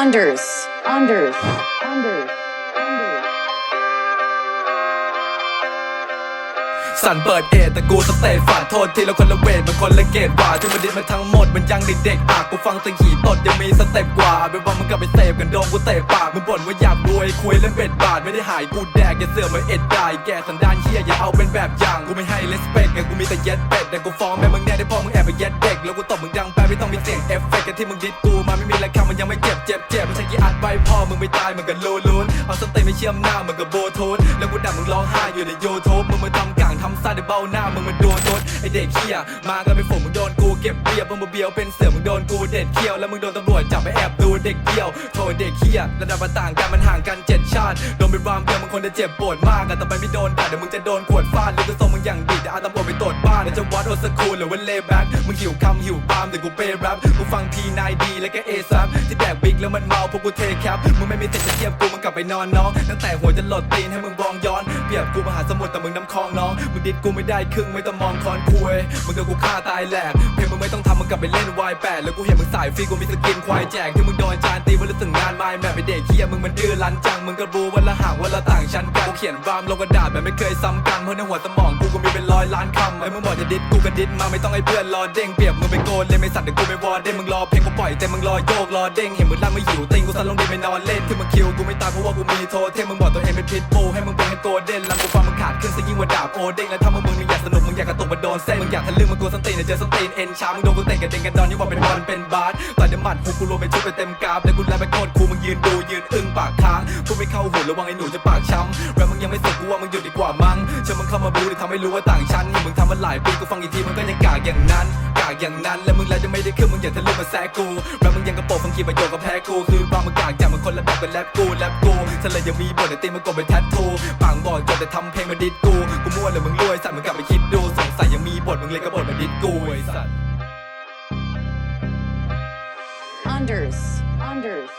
unders, unders, unders, สั่นเปิดเอแต่กูสเตตฝาดโทษทีละคนละเวทมันคนละเกตว่าที่มันดิดมาทั้งหมดมันยังเด็กๆปากกูฟังแตังหีตดยังมีสเต็ปกว่าเป็นว่ามึงกลับไปเสพกันโดนกูเตะปากมึงบ่นว่าอยากรวยคุยเล่นเบ็ดบาทไม่ได้หายกูแดกอย่าเสือกมาเอ็ดได้แกสันดานเฮียอย่าเอาเป็นแบบอย่างกูไม่ให้เลสเปกไงกูมีแต่เย็ดเป็ดแต่กูฟ้องแม่มึงแน่ได้พอมึงแอบไปเย็ดเด็กแล้วกูตบมึงดังไปไม่ต้องมีเสียงเอฟเฟกต์กันที่มึงดิดกูมา ไม่มีราคามันยังไม่เจ็บเจ็บเจ็บไม่ใช่กี่อัดไว้พ่อมึงไม่ตายมึงก็ลูลูนเอาสเตย์ไม่เชื่อมหน้ามึงก็โบทูนแล้วกูด่ามึงร้องไห้อยู่ในยูทูบมึงมาทำกลางทำซ่าได้เบ้าหน้ามึงมาโดนโดนไอเด็กเฮียมากันเป็นฝนมึงโดนกูเก็บเบียบมึงมาเบียวเป็นเสือมึงโดนกูเด็ดเขี้ยวแล้วมึงโดนตำรวจจับไปแอบดูเด็กเดียวโทษเด็กเฮียระดับมันต่างกันมันห่างกันเจ็ดชาติโดนเป็นรามเดียวมึงคนจะเจ็บปวดมากอะแต่ไปไม่โดนด่าเดี๋ยวมึงจะโดนขวดฟาดหรือจะส่งมึงอย่างดีแต่อาตำรวจ ตรวจบ้านแล้วจะวัดโอสคูลหรือว่าเลแบ็คมึงหิวคำหิวปามแต่กูเปย์แรปกูฟังทีนายดีแล้วก็เอซับที่แดกบิ๊กแล้วมันเมาพวกกูเทแคปมึงไม่มีสิทธิ์จะเทียบกูมึงกลับไปนอนน้องตั้งแต่หัวจะหลดตีนให้มึงวองย้อนเปรียบกูมหาสมุทรแต่มึงน้ำคลองน้องมึงดิดกูไม่ได้ครึ่งไม่ต้องมองคอนคุยมึงโดนกูฆ่าตายแหลกเพลงมึงไม่ต้องทำมึงกลับไปเล่นวายแปดแล้วกูเห็นมึงสายฟรีกูมีสกินควายแจกที่มึงโดนจานตีวันละถึงงานไม้แม่ไปเด็กเฮียมึงมันดื้อรั้นจังมึงก็รู้วันละห่างวันละต่างชั้นกันกูเขียนรามลงกระดาษแบบไม่เคยซ้ำกันเพราะในหัวสมองกูก็มี อยล้านคำไอ้มึงบอกจะดิดกูก็ดิดมาไม่ต้องให้เพื่อนรอเด้งเปรียบมึงไปโกนเลยไม่สัตว์เดี๋ยวกูไปวอร์เด้งมึงรอเพลงกูปล่อยแต่มึงรอโยกรอเด้งเห็นมึงลั่นไม่หิวติงกูสั่นลงดินไปนอนเล่นที่มึงคิวกูไม่ตายเพราะว่ากูมีโทเทมมึงบอกตัวเองเป็นพิษบูให้มึงเป็นแค่โกเด้นลำกูฟังมึงขาดขึ้นซะยิ่งกว่าดาบโอเด้งแล้วถ้ามึงมึงอยากสนุกมึงอยากกระตุกมาโดนเส้นมึงอยากทะลึ่งมึงกูส้นตีนเจอส้นตีนเอ็นชามึงโดนกูเตะกระเด็นกันดอนนี่ว่าเป็นบอลเป็นบาสต่อยเดมัดหูกูรวมเป็นชุดไปเต็มกราฟแล้วกูแลไปโคตรคูมึงยืนดูยืนอึ้งปากค้างพูดไม่เข้าหูระวังไอ้หนูจะปากช้ำแล้วมึงยังไม่เสร็จกูว่ามึงหยุดดีกว่ามั มึงเข้ามาบูดิทำให้รู้ว่าต่างชั้นมึงทำมาหลายปีกูฟังอีกทีมึงก็ยังกากอย่างนั้นกากอย่างนั้น แล้วมึงแล้วจะไม่ได้ขึ้นมึงอย่าทะลึ่งมาแซะกูแล้วมึงยังกระโปรงฟังคีประโยคกับแพ้กูคือบางมึงกากจากมึงคนละแบบกับแรปกูแรปกูฉันเลยยังมีบทแต่ตีมันกดเป็นแทททูปางบอกจบแต่ทำเพลงมาดิดกูกูมั่วเลยมึงรวยสัตว์มึงกลับไปคิดดูสงสัยยังมีบทมึงเลยก็บทมาดิดกูไอ้สัตว์ Unders, unders,